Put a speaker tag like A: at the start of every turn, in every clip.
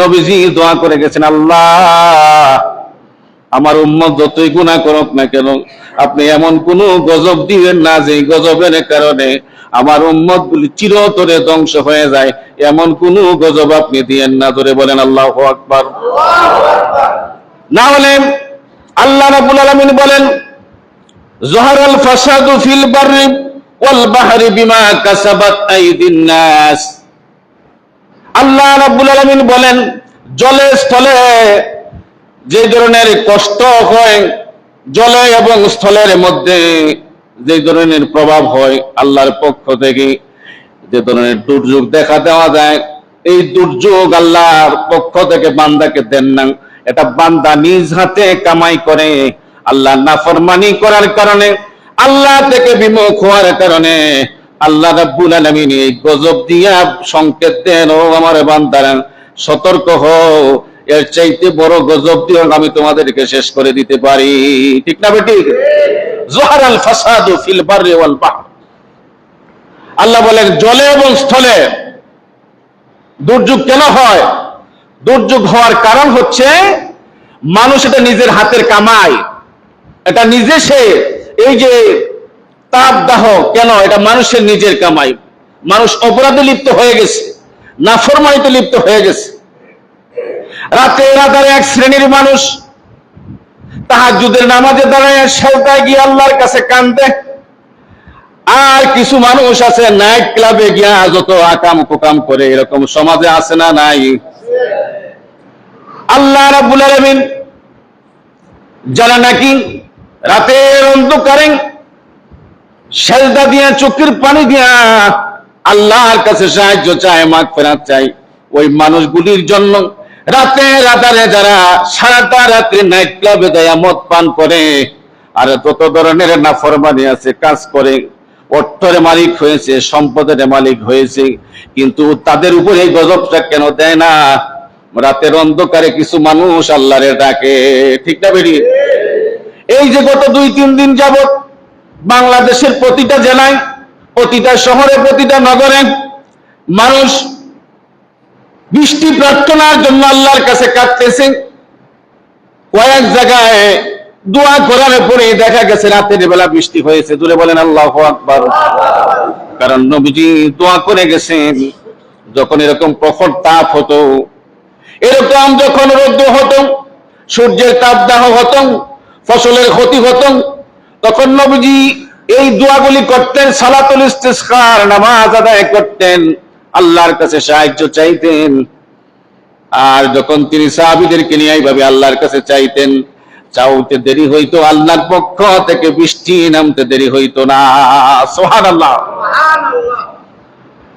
A: নবীজি দোয়া করে গেছেন, আল্লাহ, আমার উম্মত যতই গুণা করুক না কেন, আপনি এমন কোন গজব দিবেন না যে গজবের কারণে আমার উম্মত গুলি চিরতরে ধ্বংস হয়ে যায়। এমন কোন গজব আপনি দিয়েন না। ধরে বলেন, আল্লাহ আকবার। না হলে আল্লাহ রাব্বুল আলামিন বলেন জহরাল ফাসাদু ফিল বাররি ওয়াল বাহরি বিমা কাসাবাত আইদিন নাস। আল্লাহ রাব্বুল আলামিন বলেন, জলে স্থলে যে ধরনের কষ্ট হয়, জলে এবং স্থলের মধ্যে যে ধরনের প্রভাব হয়, আল্লাহর পক্ষ থেকে যে ধরনের দুর্যোগ দেখা দেওয়া যায়, এই দুর্যোগ আল্লাহর পক্ষ থেকে বান্দাকে দেন না। এটা বান্দা নিজ হাতে কামাই করে, আল্লাহ নাফরমানি করার কারণে, আল্লাহ থেকে বিমুখ হওয়ার কারণে আল্লাহ রাব্বুল আলামিন এই গজব দিয়া সংকেত দেন, ও আমার বান্দারা, সতর্ক হও। এর চাইতে বড় গজব দিয়ে আমি তোমাদেরকে শেষ করে দিতে পারি। ঠিক না বেটি? জোহারাল ফাসাদু ফিল বাররি ওয়াল বাহর। আল্লাহ বলেন, জলে এবং স্থলে দুর্যোগ কেন হয়? দুর্যোগ হওয়ার কারণ হচ্ছে মানুষ এটা নিজের হাতের কামাই। এটা নিজে সে এই যে তাপ দাহ, কেন? এটা মানুষের নিজের কামাই। মানুষ অপরাধে লিপ্ত হয়ে গেছে, নাফরমানিতে লিপ্ত হয়ে গেছে। রাতে রাতারে এক শ্রেণির মানুষ তাহাজুদের নামাজে দাঁড়ায় সেলতায় গিয়ে আল্লাহর কাছে কান্দে আর কিছু মানুষ আছে নাইট ক্লাবে গিয়া যত আকাম কুকাম করে, এরকম সমাজে আছে না নাই? আল্লাহ রাব্বুল আলামিন, যারা নাকি রাতের অন্ধকারে সেজদা দিয়া, চোখের পানি দিয়া। আল্লাহর কাছে সাহায্য চায় মাগ ফেরাত চাই। ওই মানুষগুলির জন্য রাতে রাতারে যারা সারাটা রাত্রি নাইট ক্লাবে দেয়া মদ পান করে, আর তত ধরনের নাফরমানি আছে, কাজ করে, অর্থের মালিক হয়েছে, সম্পদের মালিক হয়েছে, কিন্তু তাদের উপরে এই গজবটা কেন দেয় না? রাতের অন্ধকারে কিছু মানুষ আল্লাহরে ডাকে, ঠিক না বেরিয়ে এই যে গত দুই তিন দিন যাবত বাংলাদেশের প্রতিটা জেলায়, প্রতিটা শহরে, প্রতিটা নগরে মানুষ বৃষ্টি প্রার্থনার জন্য আল্লাহর কাছে কাঁদতেছে। কয়েক জায়গায় দোয়া করার পরে দেখা গেছে রাতের বেলা বৃষ্টি হয়েছে। দূরে বলেন, আল্লাহ আকবার। কারণ নবীজি দোয়া করে গেছেন, যখন এরকম প্রখর তাপ হতো, এরকম যখন রৌদ্র হতো, সূর্যের তাপদাহ হতো, ফসলের ক্ষতি হতো তখন নবীজি এই দোয়াগুলি করতেন, সালাতুল ইস্তিসকার, নামাজ আদায় করতেন, আল্লাহর কাছে সাহায্য চাইতেন। আর যখন তিনি সাহাবিদেরকে নিয়ে এইভাবে আল্লাহর কাছে চাইতেন, চাউতে দেরি হইতো, আল্লাহর পক্ষ থেকে বৃষ্টি নামতে দেরি হইতো না। সোহান আল্লাহ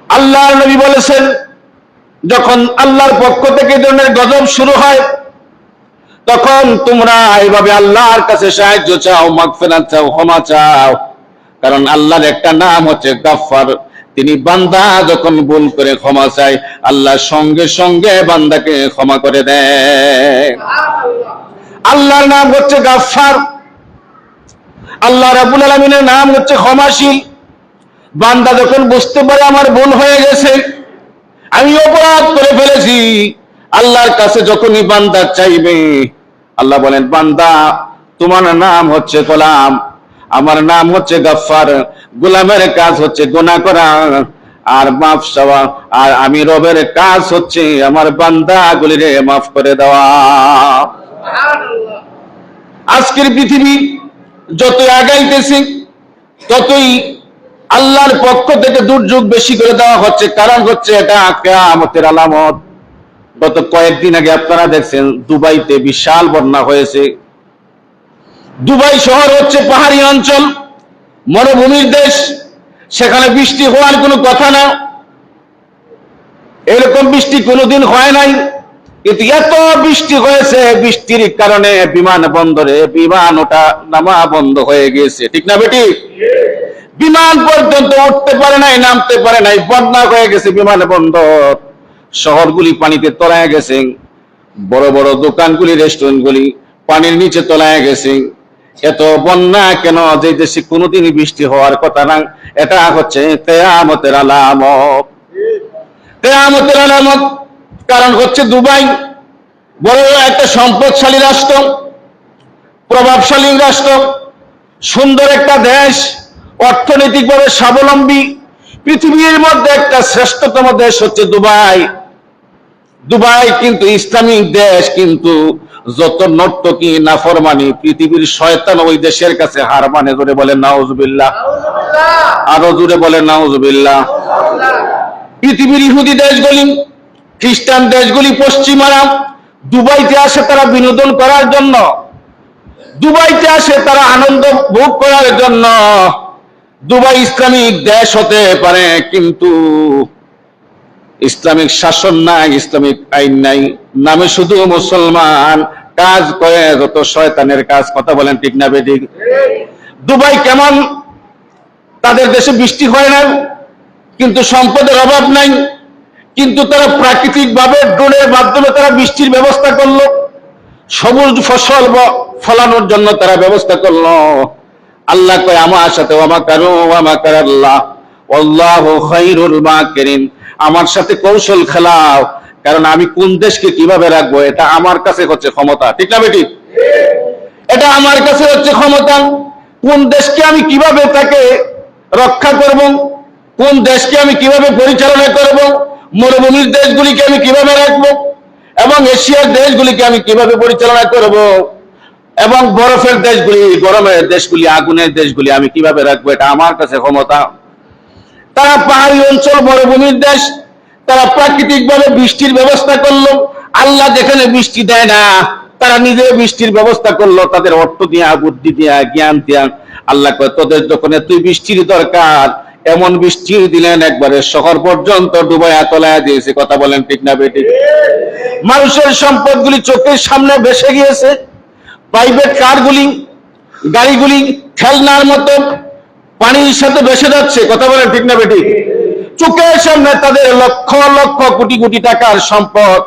A: আল্লাহর নবী বলেছেন, যখন আল্লাহর পক্ষ থেকে ধরনের গজব শুরু হয় তখন তোমরা এইভাবে আল্লাহর কাছে সাহায্য চাও, মাগফিরাত চাও, ক্ষমা চাও। কারণ আল্লাহর একটা নাম হচ্ছে গাফফার। তিনি বান্দা যখন ভুল করে ক্ষমা চায়, আল্লাহ সঙ্গে সঙ্গে বান্দাকে ক্ষমা করে দেয়। আল্লাহর নাম হচ্ছে গাফফার। আল্লাহ রাব্বুল আলামিনের নাম হচ্ছে ক্ষমাশীল। বান্দা যখন বুঝতে পারে আমার ভুল হয়ে গেছে, আমি অপরাধ করে ফেলেছি, আল্লাহর কাছে যখনই বান্দা চাইবে আল্লাহ বলেন, বান্দা, তোমার নাম হচ্ছে গোলাম, আমার নাম হচ্ছে গাফফার, গোলামের কাজ হচ্ছে গোনা করা, আর মাফ চাওয়া, আর আমি রবের কাজ হচ্ছে আমার বান্দা গুলিরে মাফ করে দেওয়া। আজকের পৃথিবী যত আগাইতেছে, ততই আল্লাহর পক্ষ থেকে দুর্যোগ বেশি করে দেওয়া হচ্ছে, কারণ হচ্ছে এটা কেয়ামতের আলামত। গত কয়েকদিন আগে আপনারা দেখছেন, দুবাইতে বিশাল বন্যা হয়েছে। দুবাই শহর হচ্ছে পাহাড়ি অঞ্চল, মরুভূমির দেশ। সেখানে বৃষ্টি হওয়ার কোনো কথা না। এরকম বৃষ্টি কোনোদিন হয় নাই। কিন্তু এত বৃষ্টি হয়েছে, বৃষ্টির কারণে বিমান বন্দরে বিমান ওটা নামা বন্ধ হয়ে গিয়েছে। ঠিক না বেটি? বিমান পর্যন্ত উঠতে পারে নাই, নামতে পারে নাই, বন্যা হয়ে গেছে বিমান বন্দর। শহরগুলি পানিতে তলায় গেছে, বড় বড় দোকানগুলি, রেস্টুরেন্টগুলি পানির নিচে তলায় গেছে। এত বন্যা কেন? যে দেশে কোনোদিনই বৃষ্টি হওয়ার কথা না। এটা হচ্ছে তেয়ামতের আলামত। কেয়ামতের আলামত কারণ হচ্ছে দুবাই। বড় একটা সম্পদশালী রাষ্ট্র, প্রভাবশালী রাষ্ট্র, সুন্দর একটা দেশ, অর্থনৈতিকভাবে স্বাবলম্বী। পৃথিবীর মধ্যে একটা শ্রেষ্ঠতম দেশ হচ্ছে দুবাই। দুবাই কিন্তু ইসলামিক দেশ, কিন্তু যত নর্তকী নাফরমানি, পৃথিবীর শয়তান ওই দেশের কাছে হার মানে ধরে বলে নাউজুবিল্লাহ। আরও জোরে বলে নাউজুবিল্লাহ। পৃথিবীর ইহুদি দেশগুলি, খ্রিস্টান দেশগুলি, পশ্চিমারা দুবাইতে আসে তারা বিনোদন করার জন্য। দুবাইতে আসে তারা আনন্দ ভোগ করার জন্য। দুবাই ইসলামিক দেশ হতে পারে, কিন্তু ইসলামিক শাসন নাই, ইসলামিক আইন নাই। নামে শুধু মুসলমান। কাজ করে, যত শয়তানের কাজ, কথা বলেন ঠিক না বেঠিক? দুবাই কেমন? তাদের দেশে বৃষ্টি হয় না কিন্তু সম্পদের অভাব নাই। কিন্তু তারা প্রাকৃতিক ভাবে ড্রোনের মাধ্যমে তারা বৃষ্টির ব্যবস্থা করল। সবুজ ফসল ফলানোর জন্য তারা ব্যবস্থা করল। আল্লাহ কয় আমার সাথে ওয়ামা কারু কার আল্লাহ আল্লাহ খাইরুল মাকিরিন। আমার সাথে কৌশল খেলাও। কারণ আমি কোন দেশকে কীভাবে রাখব, এটা আমার কাছে হচ্ছে ক্ষমতা। ঠিক না বেটি? এটা আমার কাছে হচ্ছে ক্ষমতা। কোন দেশকে আমি কীভাবে তাকে রক্ষা করব, কোন দেশকে আমি কীভাবে পরিচালনা করব, মরুভূমির দেশগুলিকে আমি কীভাবে রাখব, এবং এশিয়ার দেশগুলিকে আমি কীভাবে পরিচালনা করব, এবং বরফের দেশগুলি, গরমের দেশগুলি, আগুনের দেশগুলি আমি কীভাবে রাখব, এটা আমার কাছে ক্ষমতা। তারা পাহাড়ি অঞ্চল মরুভূমির দেশ। তারা প্রাকৃতিক ভাবে বৃষ্টির ব্যবস্থা করল। আল্লাহ যেখানে বৃষ্টি দেয় না, তারা নিজে বৃষ্টির ব্যবস্থা করল। তাদের অর্থ দিয়া, বুদ্ধি দিয়া, জ্ঞান দিয়া। আল্লাহ তোদের যখন তুই বৃষ্টির দরকার, এমন বৃষ্টি দিলেন একবারে শহর পর্যন্ত ডুবাইয়া তলায় দিয়েছে। কথা বলেন ঠিক না বেটি মানুষের সম্পদগুলি চোখের সামনে ভেসে গিয়েছে। প্রাইভেট কারগুলি গাড়িগুলি, খেলনার মতো পানির সাথে ভেসে যাচ্ছে, কথা বলেন ঠিক না বেটি? চোখের সামনে তাদের লক্ষ লক্ষ কোটি কোটি টাকার সম্পদ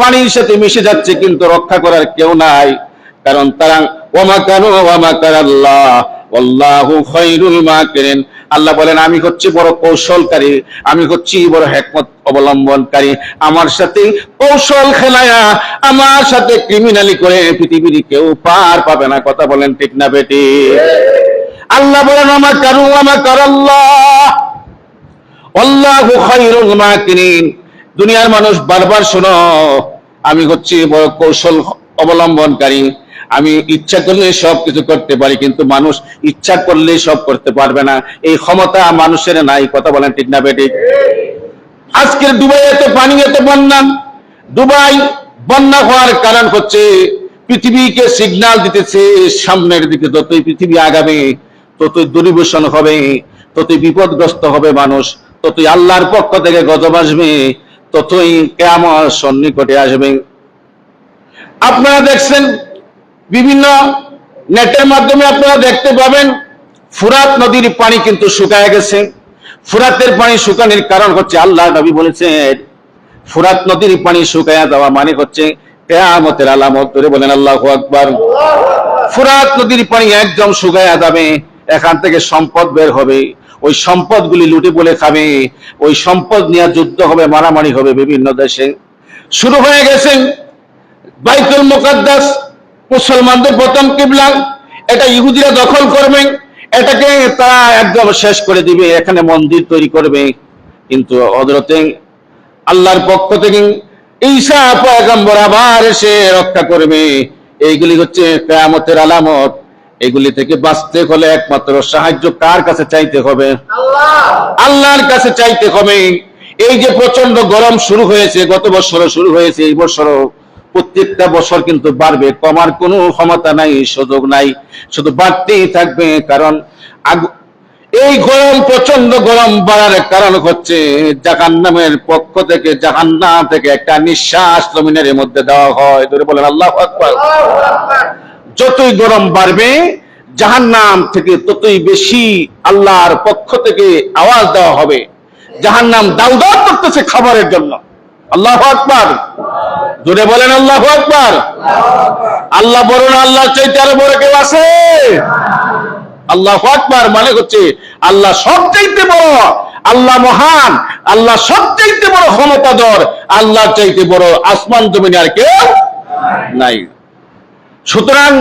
A: পানির সাথে মিশে যাচ্ছে, কিন্তু রক্ষা করার কেউ নাই। কারণ তারা ওমা কানু ওমা কার আল্লাহ আল্লাহ বলেন, আমি হচ্ছি বড় কৌশলকারী, আমি হচ্ছি বড় হেকমত অবলম্বনকারী। আমার সাথে কৌশল খেলায়া, আমার সাথে ক্রিমিনালি করে পৃথিবীর কেউ পার পাবে না। কথা বলেন ঠিক না বেটি? আল্লাহ বলেন আমার কারু আমার কর আল্লাহ আল্লাহু খায়রুল মাকিরিন দুনিয়ার মানুষ বারবার শোনো, আমি হচ্ছি কৌশল অবলম্বনকারী। আমি ইচ্ছা করলে সব কিছু করতে পারি, কিন্তু মানুষ ইচ্ছা করলে সব করতে পারবে না। এই ক্ষমতা মানুষের নাই। কথা বলেন ঠিক না আজকের দুবাই এত পানি, এত বন্যা। দুবাই বন্যা হওয়ার কারণ হচ্ছে, পৃথিবীকে সিগন্যাল দিতেছে সামনের দিকে, যতই পৃথিবী আগাবে। ততই দূরীভূষণ হবে, ততই বিপদগ্রস্ত হবে মানুষ, ততই আল্লাহর পক্ষ থেকে গজব আসবে, ততই কেমন সন্নিকটে আসবে। আপনারা দেখছেন, বিভিন্ন নেটের মাধ্যমে আপনারা দেখতে পাবেন, ফুরাত নদীর পানি কিন্তু শুকায় গেছে। ফুরাতের পানি শুকানোর কারণ হচ্ছে আল্লাহ নবী বলেছেন, ফুরাত নদীর পানি শুকায়া দেওয়া মানে হচ্ছে কেয়ামতের আলামত। ধরে বলেন, আল্লাহ আকবার। ফুরাত নদীর পানি একদম শুকায়া যাবে এখান থেকে সম্পদ বের হবে, ওই সম্পদগুলি লুটে বলে খাবে, ওই সম্পদ নিয়ে যুদ্ধ হবে, মারামারি হবে বিভিন্ন দেশে। শুরু হয়ে গেছে বাইতুল মুকাদ্দাস, মুসলমানদের প্রথম কিবলা। এটা ইহুদিরা দখল করবে, এটাকে তারা একদম শেষ করে দিবে, এখানে মন্দির তৈরি করবে। কিন্তু অদরতে আল্লাহর পক্ষ থেকে ঈসা পয়গম্বর আবার এসে রক্ষা করবে। এইগুলি হচ্ছে কেয়ামতের আলামত। এগুলি থেকে বাঁচতে হলে একমাত্র সাহায্য কার কাছে চাইতে হবে? আল্লাহর কাছে চাইতে হবে। এই যে প্রচণ্ড গরম শুরু হয়েছে গত বছরও শুরু হয়েছে এই বছরও প্রত্যেকটা বছর কিন্তু বাড়বে। কমার কোনো ক্ষমতা নাই সুযোগ নাই। শুধু বাড়তেই থাকবে কারণ এই গরম প্রচণ্ড গরম বাড়ার কারণ হচ্ছে জাহান্নামের পক্ষ থেকে জাহান্নাম থেকে একটা নিঃশ্বাস জমিনের মধ্যে দেওয়া হয়। ধরে বলেন আল্লাহ আকবার। যতই গরম বাড়বে জাহান নাম থেকে ততই বেশি আল্লাহর পক্ষ থেকে আওয়াজ দেওয়া হবে। জাহান্নাম দাউ দাউ করতেছে খাবারের জন্য। আল্লাহ আকবার। জোরে বলেন আল্লাহ আকবার। আল্লাহ বড় না আল্লাহ চাইতে আরও বড় কেউ আছে? আল্লাহ আকবার মানে হচ্ছে আল্লাহ সব চাইতে বড়, আল্লাহ মহান, আল্লাহ সবচাইতে বড় ক্ষমতাধর আল্লাহ চাইতে বড় আসমান জমিনে আর কেউ নাই। সুতরাং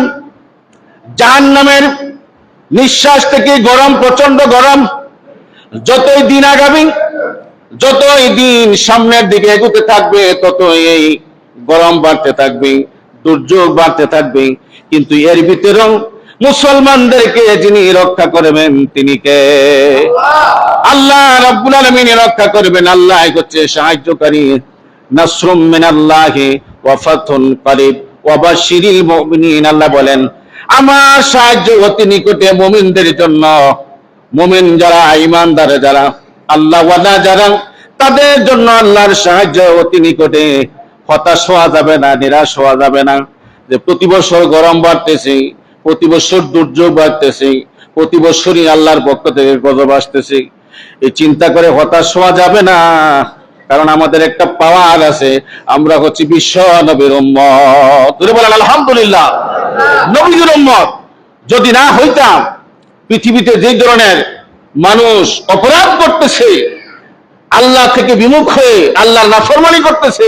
A: জাহান নামের নিঃশ্বাস থেকে গরম প্রচণ্ড গরম, যতই দিন আগামী, যতই দিন সামনের দিকে এগোতে থাকবে, ততই এই গরম বাড়তে থাকবে, দুর্যোগ বাড়তে থাকবে। কিন্তু এর ভিতরেও মুসলমানদেরকে যিনি রক্ষা করবেন, তিনি কে? আল্লাহ রাব্বুল আলামিন রক্ষা করবেন। আল্লাহ হচ্ছে সাহায্যকারী। নাসরুম মিনাল্লাহি ওয়া ফাতহুন করিব। আল্লাহ বলেন, আমার সাহায্য অতি নিকটে মুমিনদের জন্য। মুমিন যারা ইমানদার যারা, আল্লাহ ওয়াদা যারা, তাদের জন্য আল্লাহর সাহায্য অতি নিকটে। হতাশ হওয়া যাবে না, নিরাশ হওয়া যাবে না। যে প্রতি বছর গরম বাড়তেছে, প্রতি বছর দুর্যোগ বাড়তেছে, প্রতি বছরই আল্লাহর পক্ষ থেকে গজব আসতেছে। এই চিন্তা করে হতাশ হওয়া যাবে না। কারণ আমাদের একটা পাওয়ার আছে, আমরা হচ্ছে বিশ্ব নবীর ধরে বলেন, আলহামদুলিল্লাহ। নবীর উম্মত। যদি না হইতাম, পৃথিবীতে যে ধরনের মানুষ অপরাধ করতেছে, আল্লাহ থেকে বিমুখ হয়ে আল্লাহ নাফরমানি করতেছে,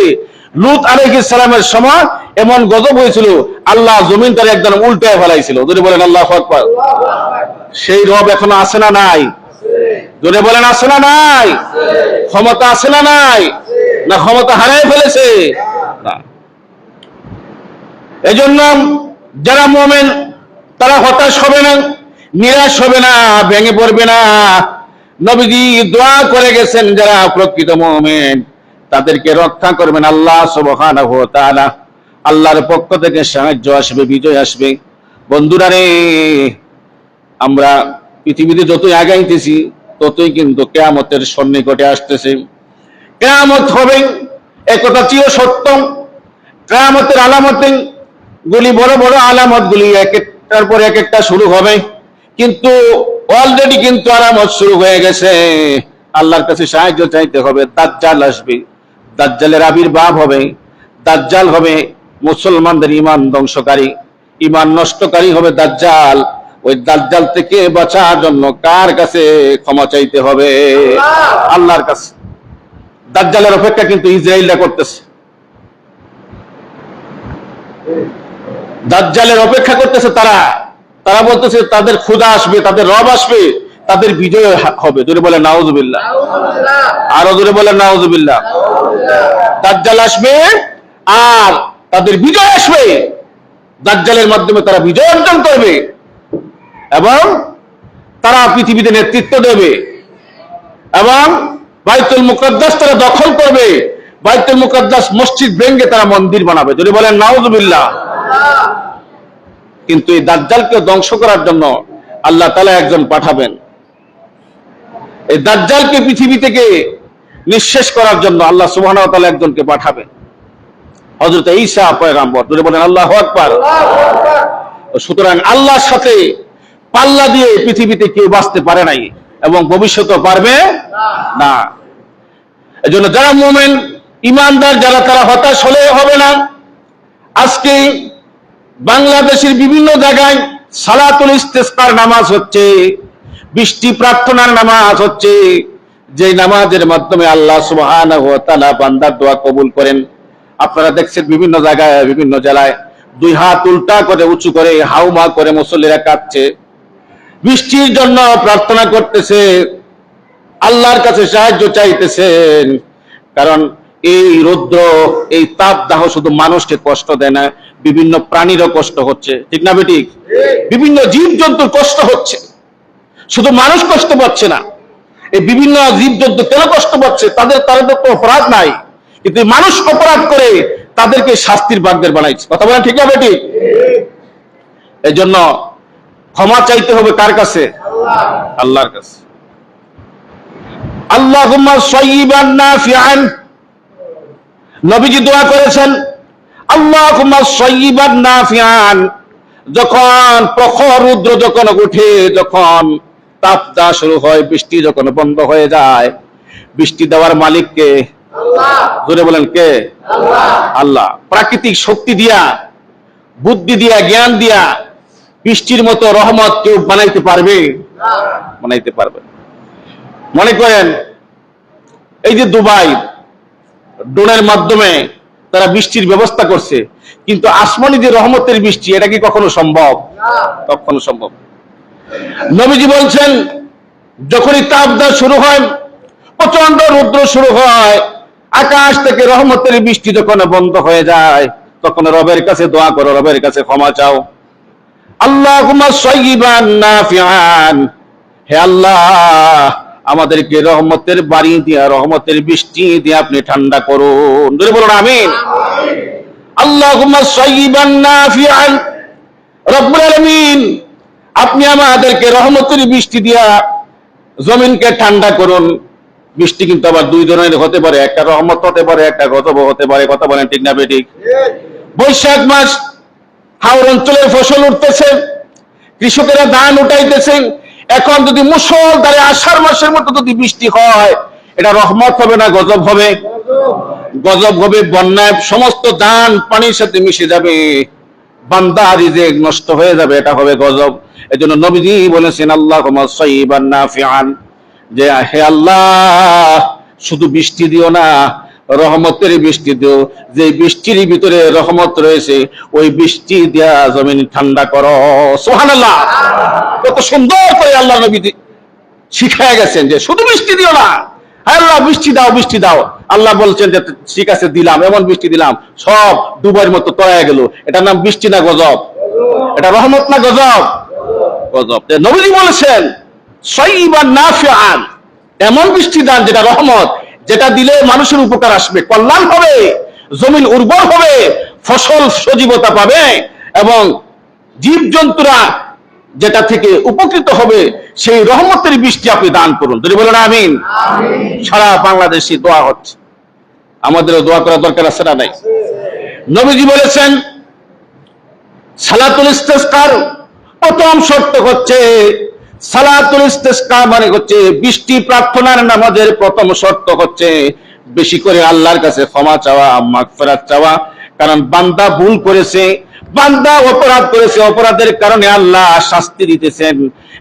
A: লুত আলাইহিস সালামের সময় এমন গজব হয়েছিল, আল্লাহ জমিন তার একদম উল্টায় ফেলাইছিল। যদি বলেন, আল্লাহ সেই রব এখনও আছে না নাই? জোরে বলেন, আছে না নাই? ক্ষমতা আছে না নাই? না ক্ষমতা হারাই ফেলেছে? না। এজন্য যারা মোমেন, তারা হতাশ হবে না, নিরাশ হবে না, ভেঙে পড়বে না। নবীজি দোয়া করে গেছেন, যারা প্রকৃত মোমেন, তাদেরকে রক্ষা করবেন আল্লাহ তাআলা। আল্লাহর পক্ষ থেকে সাহায্য আসবে, বিজয় আসবে। বন্ধুরা রে, আমরা পৃথিবীতে যতই আগাইতেছি ততই কিন্তু কেয়ামতের সন্নিকটে আসতেছে। কেয়ামত হবে একথা চির সত্য কেয়ামতের আলামতে গুলি, বড় বড় আলামত গুলি, এক একটার পর এক একটা শুরু হবে। কিন্তু অলরেডি কিন্তু আলামত শুরু হয়ে গেছে। আল্লাহর কাছে সাহায্য চাইতে হবে, দাজ্জাল আসবে। দাজ্জালের আবির্ভাব হবে। দাজ্জাল হবে মুসলমানদের ইমান ধ্বংসকারী। ইমান নষ্টকারী হবে দাজ্জাল। ওই দাজ্জাল থেকে বাঁচার জন্য কার কাছে ক্ষমা চাইতে হবে? আল্লাহর কাছে। দাজ্জালের অপেক্ষা কিন্তু ইসরায়েলরা করতেছে। দাজ্জালের অপেক্ষা করতেছে তারা। তারা বলতেছে, তাদের ক্ষুদা আসবে, তাদের রব আসবে, তাদের বিজয় হবে। জোরে বলে নাউজুবিল্লাহ। আরও জোরে বলে নাউজুবিল্লাহ। দাজ্জাল আসবে আর তাদের বিজয় আসবে। দাজ্জালের মাধ্যমে তারা বিজয় অর্জন করবে। এবং তারা পৃথিবীতে নেতৃত্ব দেবে। এবং বাইতুল মুকদ্দাস তারা দখল করবে। বাইতুল মুকদ্দাস মসজিদ ভেঙ্গে তারা মন্দির বানাবে। যদি বলেন নাউজুবিল্লাহ। কিন্তু এই দাজ্জালকে ধ্বংস করার জন্য আল্লাহ তালা একজন পাঠাবেন। এই দাজ্জালকে পৃথিবী থেকে নিঃশেষ করার জন্য আল্লাহ সুবহান তাআলা একজনকে পাঠাবেন। হযরত ঈসা পয়গাম্বর। যদি বলেন আল্লাহ আকবার। সুতরাং আল্লাহর সাথে পাল্লা দিয়ে পৃথিবীতে কেউ বাঁচতে পারে নাই এবং ভবিষ্যতে পারবে না। এজন্য যারা মোমেন ইমানদার যারা তারা হতাশ হলে হবে না। আজকে বাংলাদেশের বিভিন্ন জায়গায় সালাতুল ইস্তেসকার নামাজ হচ্ছে, বৃষ্টি প্রার্থনার নামাজ হচ্ছে, যে নামাজের মাধ্যমে আল্লাহ সুবহানাহু ওয়া বান্দার দোয়া কবুল করেন। আপনারা দেখছেন বিভিন্ন জায়গায়, বিভিন্ন জেলায় দুই হাত উল্টা করে উঁচু করে হাউমা করে মুসল্লিরা কাঁদছে। বৃষ্টির জন্য প্রার্থনা করতেছে, আল্লাহর কাছে সাহায্য চাইতেছেন। কারণ এই রৌদ্র, এই তাপ দাহ শুধু মানুষকে কষ্ট দেয় না, বিভিন্ন প্রাণীরও কষ্ট হচ্ছে। ঠিক না বেঠিক বিভিন্ন জীব জন্তুর কষ্ট হচ্ছে। শুধু মানুষ কষ্ট পাচ্ছে না, এই বিভিন্ন জীব জন্তু কেন কষ্ট পাচ্ছে? তাদের তাদের তো অপরাধ নাই। কিন্তু মানুষ অপরাধ করে তাদেরকে শাস্তির বাগদের বানাইছে। কথা বলেন ঠিক না বেঠিক এই জন্য ক্ষমা চাইতে হবে কার কাছে? আল্লাহর কাছে। আল্লাহুম্মা সাইয়্যিবান নাফিআন নবীজি দোয়া করেছেন আল্লাহুম্মা সাইয়্যিবান নাফিআন যখন প্রখর রুদ্র যখন উঠে যখন তাপ দেওয়া শুরু হয় বৃষ্টি যখন বন্ধ হয়ে যায় বৃষ্টি দেওয়ার মালিককে জোরে বলেন কে? আল্লাহ। প্রাকৃতিক শক্তি দিয়া বুদ্ধি দিয়া জ্ঞান দিয়া বৃষ্টির মতো রহমত কেউ বানাইতে পারবে? বানাইতে পারবে মনে করেন, এই যে দুবাই, ড্রোনের মাধ্যমে তারা বৃষ্টির ব্যবস্থা করছে, কিন্তু আসমানি যে রহমতের বৃষ্টি, এটা কি কখনো সম্ভব? কখনো সম্ভব নবীজি বলছেন, যখনই তাপদাহ শুরু হয় প্রচণ্ড রৌদ্র শুরু হয়, আকাশ থেকে রহমতের বৃষ্টি যখন বন্ধ হয়ে যায়, তখন রবের কাছে দোয়া করো, রবের কাছে ক্ষমা চাও। হে আল্লাহ, আমাদেরকে রহমতের বাড়ি দিয়া, রহমতের বৃষ্টি দিয়ে আপনি ঠান্ডা করুন। বলুন নাফিআন। আপনি আমাদেরকে রহমতের বৃষ্টি দিয়া জমিনকে ঠান্ডা করুন। বৃষ্টি কিন্তু আবার দুই ধরনের হতে পারে, একটা রহমত হতে পারে, একটা গজব হতে পারে, কথা বলেন ঠিক না, বেঠিক? বৈশাখ মাস হাওড় অঞ্চলের ফসল উঠতেছে কৃষকেরা ধান উঠাইতেছে এখন যদি মুসলধারে আষাঢ় মাসের মতো যদি বৃষ্টি হয়, এটা রহমত হবে না, গজব হবে? গজব হবে, বন্যায় সমস্ত ধান পানির সাথে মিশে যাবে। বান্দা রিজেক নষ্ট হয়ে যাবে, এটা হবে গজব। এই জন্য নবীজি বলেছেন আল্লাহ যে, হে আল্লাহ, শুধু বৃষ্টি দিও না রহমতের বৃষ্টি দিও। যে বৃষ্টির ভিতরে রহমত রয়েছে, ওই বৃষ্টি দিয়া জমিন ঠান্ডা করো। সুবহানাল্লাহ। কত সুন্দর করে আল্লাহ নবী শিখায় গেছেন যে শুধু বৃষ্টি দিও না। আল্লাহ, বৃষ্টি দাও বৃষ্টি দাও। আল্লাহ বলছেন যে, ঠিক আছে, দিলাম, এমন বৃষ্টি দিলাম। সব ডুবার মতো তলায় গেল। এটার নাম বৃষ্টি না গজব? এটা রহমত না গজব? গজব। নবীজি বলেছেন, সইবান নাফিআন। এমন বৃষ্টি দান যেটা রহমত। যেটা দিলে মানুষের উপকার আসবে। কল্যাণ হবে জমিন উর্বর হবে ফসল সজীবতা পাবে এবং জীবজন্তুরা যেটা থেকে উপকৃত হবে সেই রহমতের বৃষ্টি আপনি দান করুন। যদি বলেন আমিন। সারা বাংলাদেশে দোয়া হচ্ছে। আমাদেরও দোয়া করা দরকার আছে না নাই? নবীজি বলেছেন সালাতুল ইস্তেসকার প্রথম শর্ত হচ্ছে সালাতুল ইস্তেসকার মানে হচ্ছে, বৃষ্টি প্রার্থনার নামাজের প্রথম শর্ত হচ্ছে বেশি করে আল্লাহর কাছে ক্ষমা চাওয়া, মাগফিরাত চাওয়া। কারণ বান্দা ভুল করেছে, বান্দা অপরাধ করেছে, অপরাধের কারণে আল্লাহ শাস্তি দিতেছেন।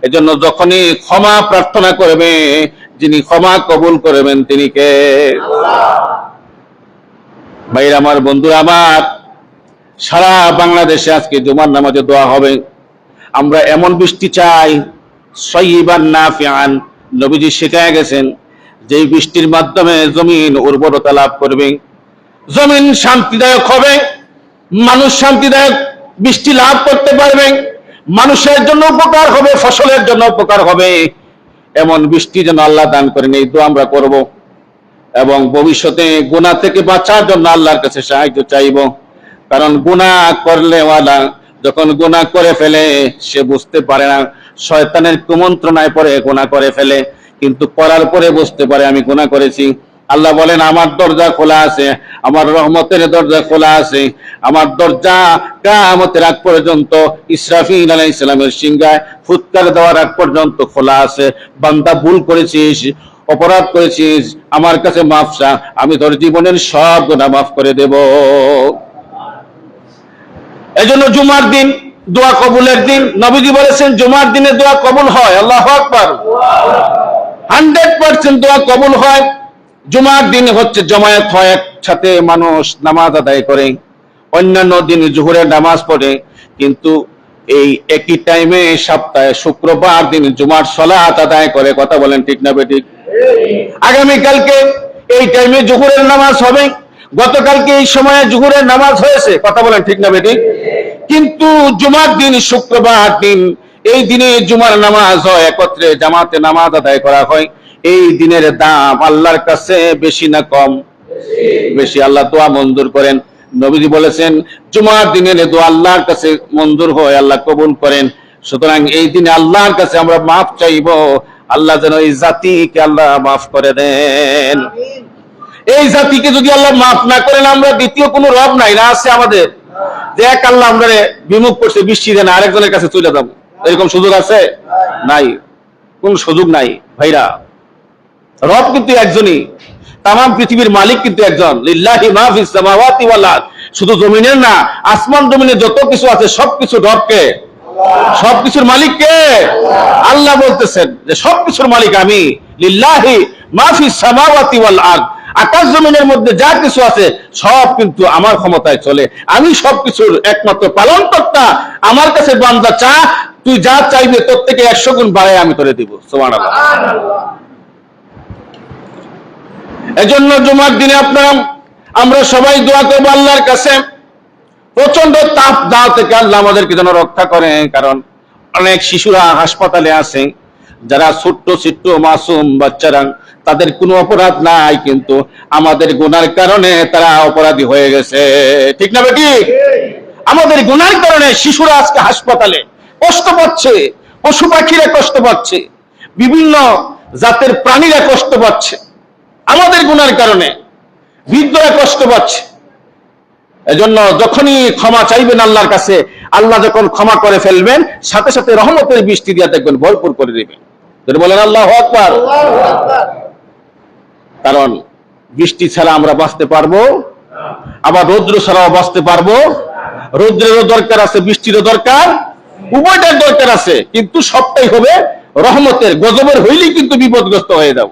A: এজন্য যখনই ক্ষমা প্রার্থনা করবে, যিনি ক্ষমা কবুল করবেন, তিনি কে? ভাইরা আমার বন্ধুরা আমার, সারা বাংলাদেশে আজকে জুমার নামাজে দোয়া হবে। আমরা এমন বৃষ্টি চাই সইবান নাফিআন। নবীজি শেখায় গেছেন যে বৃষ্টির মাধ্যমে জমিন উর্বরতা লাভ করবে। জমিন শান্তিদায়ক হবে, মানুষ শান্তিদায়ক বৃষ্টি লাভ করতে পারবে, মানুষের জন্য উপকার হবে, ফসলের জন্য উপকার হবে। এমন বৃষ্টি যেন আল্লাহ দান করেন, এই দোয়া আমরা করব। এবং ভবিষ্যতে গুনাহ থেকে বাঁচার জন্য আল্লাহর কাছে সাহায্য চাইব। কারণ গুনাহ করলে ওয়ালা, যখন গুনাহ করে ফেলে, সে বুঝতে পারে না শয়তানের কুমন্ত্রণায় পরে গুনাহ করে ফেলে, কিন্তু করার পরে বুঝতে পারে আমি গুনাহ করেছি। আল্লাহ বলেন, আমার দরজা খোলা আছে, আমার রহমতের দরজা খোলা আছে, আমার দরজা কামতের আগ পর্যন্ত ইসরাফিল আলাইহিস সালামের সিংহায় ফুৎকার দেওয়ার আগ পর্যন্ত খোলা আছে। বান্দা ভুল করেছিস, অপরাধ করেছিস, আমার কাছে মাফ চা, আমি তোর জীবনের সব গুনাহ মাফ করে দেব। এজন্য জুমার দিন দোয়া কবুলের দিন নবীজি বলেছেন, জুমার দিনে দোয়া কবুল হয়। আল্লাহ আকবার। হান্ড্রেড পার্সেন্ট দোয়া কবুল হয়। জুমার দিন হচ্ছে জমায়েত হয় একসাথে মানুষ নামাজ আদায় করে। অন্যান্য দিন জোহরের নামাজ পড়ে। কিন্তু এই একই টাইমে সপ্তাহে শুক্রবার দিন জুমার সলাত আদায় করে। কথা বলেন ঠিক না বেঠিক আগামীকালকে এই টাইমে জুহুরের নামাজ হবে। গতকালকে এই সময়ে জোহরের নামাজ হয়েছে, কথা বলেন ঠিক না বেঠিক কিন্তু জুমার দিন, শুক্রবার দিন, এই দিনে জুমার নামাজ হয়, একত্রে জামাতে নামাজ আদায় করা হয়। এই দিনের দাম আল্লাহর কাছে বেশি না কম? বেশি। আল্লাহ দোয়া মঞ্জুর করেন। নবীজি বলেছেন, জুমার দিনের দোয়া আল্লাহর কাছে মঞ্জুর হয়, আল্লাহ কবুল করেন। সুতরাং এই দিনে আল্লাহর কাছে আমরা মাফ চাইব। আল্লাহ যেন এই জাতিকে আল্লাহ মাফ করে দেন। এই জাতিকে যদি আল্লাহ মাফ না করেন, আমরা দ্বিতীয় কোনো রব নাই, না আছে আমাদের। যে এক আল্লাহ আমরা বিমুখ করছে বৃষ্টি দেন, আরেকজনের কাছে চলে যাব। এরকম সুযোগ আছে? নাই। কোন সুযোগ নাই। ভাইরা, রব কিন্তু একজনই। তাম পৃথিবীর মালিক কিন্তু একজন। শুধু জমিনের না, আসমান জমিনে যত কিছু আছে, সবকিছু রবকে। সবকিছুর মালিক কে? আল্লাহ বলতেছেন যে সবকিছুর মালিক আমি। লিল্লাহি মাফি সামাওয়াতি ওয়াল আরদ। আকাশ জমিনের মধ্যে যা কিছু আছে, সব কিন্তু আমার ক্ষমতায় চলে। আমি সবকিছুর একমাত্র পালন কর্তা আমার কাছে বান্দা চা, তুই যা চাইবে, তোর থেকে একশো গুণ বাড়ায় আমি তোরে দিব। সুবহানাল্লাহ। এজন্য জুমার দিনে আপনারা, আমরা সবাই দোয়া করব আল্লাহর কাছে। প্রচণ্ড তাপ দাও থেকে আল্লাহ আমাদেরকে যেন রক্ষা করে, কারণ অনেক শিশুরা হাসপাতালে আছে, যারা ছোট্ট ছোট্ট মাসুম বাচ্চারা তাদের কোনো অপরাধ নাই, কিন্তু আমাদের গুনার কারণে তারা অপরাধী হয়ে গেছে। ঠিক না বেটি? আমাদের গুনার কারণে শিশুরা আজকে হাসপাতালে কষ্ট পাচ্ছে, পশু পাখিরা কষ্ট পাচ্ছে, বিভিন্ন জাতের প্রাণীরা কষ্ট পাচ্ছে। আমাদের গুনার কারণে বৃদ্ধরা কষ্ট পাচ্ছে। এজন্য যখনই ক্ষমা চাইবেন আল্লাহর কাছে, আল্লাহ যখন ক্ষমা করে ফেলবেন, সাথে সাথে রহমতের বৃষ্টি দিয়ে দেখবেন, ভরপুর করে দেবেন। বলেন আল্লাহ আকবার। কারণ বৃষ্টি ছাড়া আমরা বাঁচতে পারব, আবার রৌদ্র ছাড়াও বাঁচতে পারব। রৌদ্রেরও দরকার আছে, বৃষ্টিরও দরকার, উভয়টার দরকার আছে, কিন্তু সবটাই হবে রহমতের, গজবের হইলেই কিন্তু বিপদগ্রস্ত হয়ে যাব।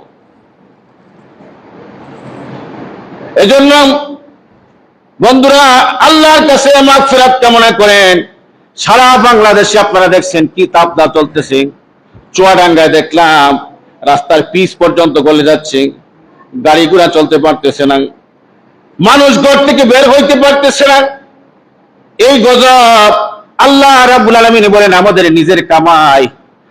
A: এজন্য বন্ধুরা, আল্লাহর কাছে মাগফিরাত কামনা করেন। সারা বাংলাদেশে আপনারা দেখছেন কি তাপদা চলতেছে। চুয়াডাঙ্গায় দেখলাম, রাস্তার পিচ পর্যন্ত গলে যাচ্ছে। গাড়ি ঘোড়া চলতে পারতেছে না। মানুষ ঘর থেকে বের হইতে পারতেছে না। এই গজব আল্লাহ রাব্বুল আলামিন বলেন, আমাদের নিজের কামাই।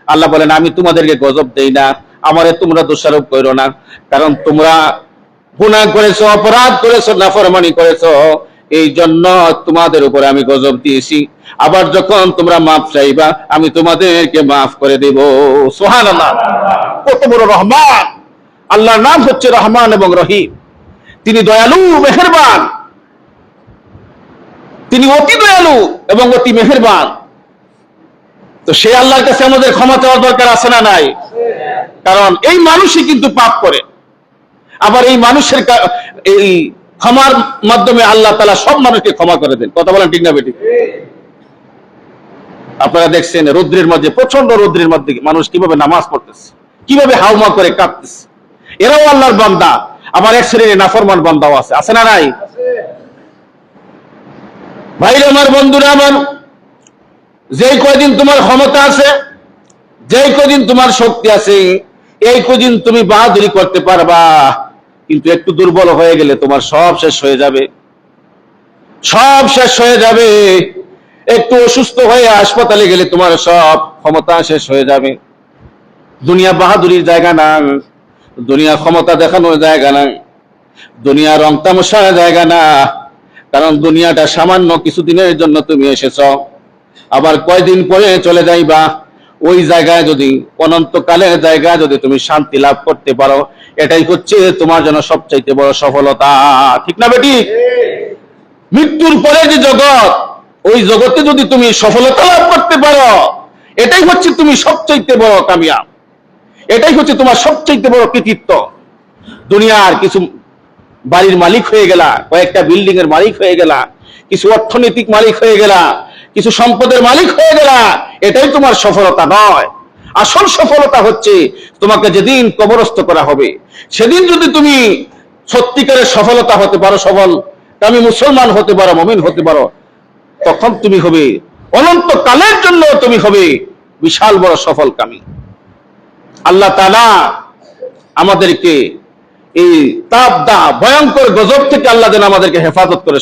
A: আল্লাহ বলেন, আমি তোমাদেরকে গজব দেই না। আমারে তোমরা দোষারোপ করো না। কারণ তোমরা গুনাহ করেছ, অপরাধ করেছ, নাফরমানি করেছ। এই জন্য তোমাদের উপরে আমি গজব দিয়েছি। আবার যখন তোমরা মাফ চাইবা, আমি তোমাদেরকে মাফ করে দেব। সুবহানাল্লাহ। কত বড় রহমান! আল্লাহর নাম হচ্ছে রহমান এবং রহিম। তিনি দয়ালু, মেহেরবান। তিনি অতি দয়ালু এবং অতি মেহেরবান। তো সে আল্লাহর কাছে আমাদের ক্ষমা চাওয়ার দরকার আছে না নাই? কারণ এই মানুষই কিন্তু পাপ করে। আবার এই মানুষের এই ক্ষমার মাধ্যমে আল্লাহ তালা সব মানুষকে ক্ষমা করে দেন। কথা বলেন ঠিক না বেটি আপনারা দেখছেন রৌদ্রের মধ্যে প্রচণ্ড রৌদ্রের মধ্যে মানুষ কীভাবে নামাজ পড়তেছে, কীভাবে হাউমা করে কাঁদতেছে। এরাও আল্লাহর বান্দা। আবার এক শ্রেণির নাফরমান বান্দাও আছে। আছে না নাই? ভাইরা আমার বন্ধুরা আমার, যেই কয়দিন তোমার ক্ষমতা আছে, যেই কদিন তোমার শক্তি আছে, এই কদিন তুমি বাহাদুরি করতে পারবা। কিন্তু একটু দুর্বল হয়ে গেলে তোমার সব শেষ হয়ে যাবে। সব শেষ হয়ে যাবে। একটু অসুস্থ হয়ে হাসপাতালে গেলে তোমার সব ক্ষমতা শেষ হয়ে যাবে। দুনিয়া বাহাদুরির জায়গা না। দুনিয়া ক্ষমতা দেখানোর জায়গা না দুনিয়া রং তামসার জায়গা না, কারণ দুনিয়াটা সামান্য কিছুদিনের জন্য তুমি এসেছ। আবার কয়দিন পরে চলে যাইবা, ওই জায়গায় যদি, অনন্তকালের জায়গায় যদি তুমি শান্তি লাভ করতে পারো, এটাই হচ্ছে তোমার জন্য সবচাইতে বড় সফলতা। ঠিক না বেটি? মৃত্যুর পরে যে জগৎ, ওই জগতে যদি তুমি সফলতা লাভ করতে পারো, এটাই হচ্ছে তুমি সবচাইতে বড় কামিয়াব। এটাই হচ্ছে তোমার সবচাইতে বড় কৃতিত্ব। দুনিয়ার কিছু বাড়ির মালিক হয়ে গেলা, কয়েকটা বিল্ডিং এর মালিক হয়ে গেলা, কিছু অর্থনৈতিক মালিক হয়ে গেলা, কিছু সম্পদের মালিক হয়ে গেলা, এটাই তোমার সফলতা নয়। আসল সফলতা হচ্ছে তোমাকে যেদিন কবরস্থ করা হবে, সেদিন যদি তুমি সত্যিকারের সফলতা হতে পারো সফল আমি মুসলমান হতে পারো, মমিন হতে পারো, তখন তুমি হবে অনন্ত কালের জন্য তুমি হবে বিশাল বড় সফল কামী আল্লাহ তালা আমাদেরকে এই তাপ দা ভয়ঙ্কর গজব থেকে আল্লাহ যেন আমাদেরকে হেফাজত করে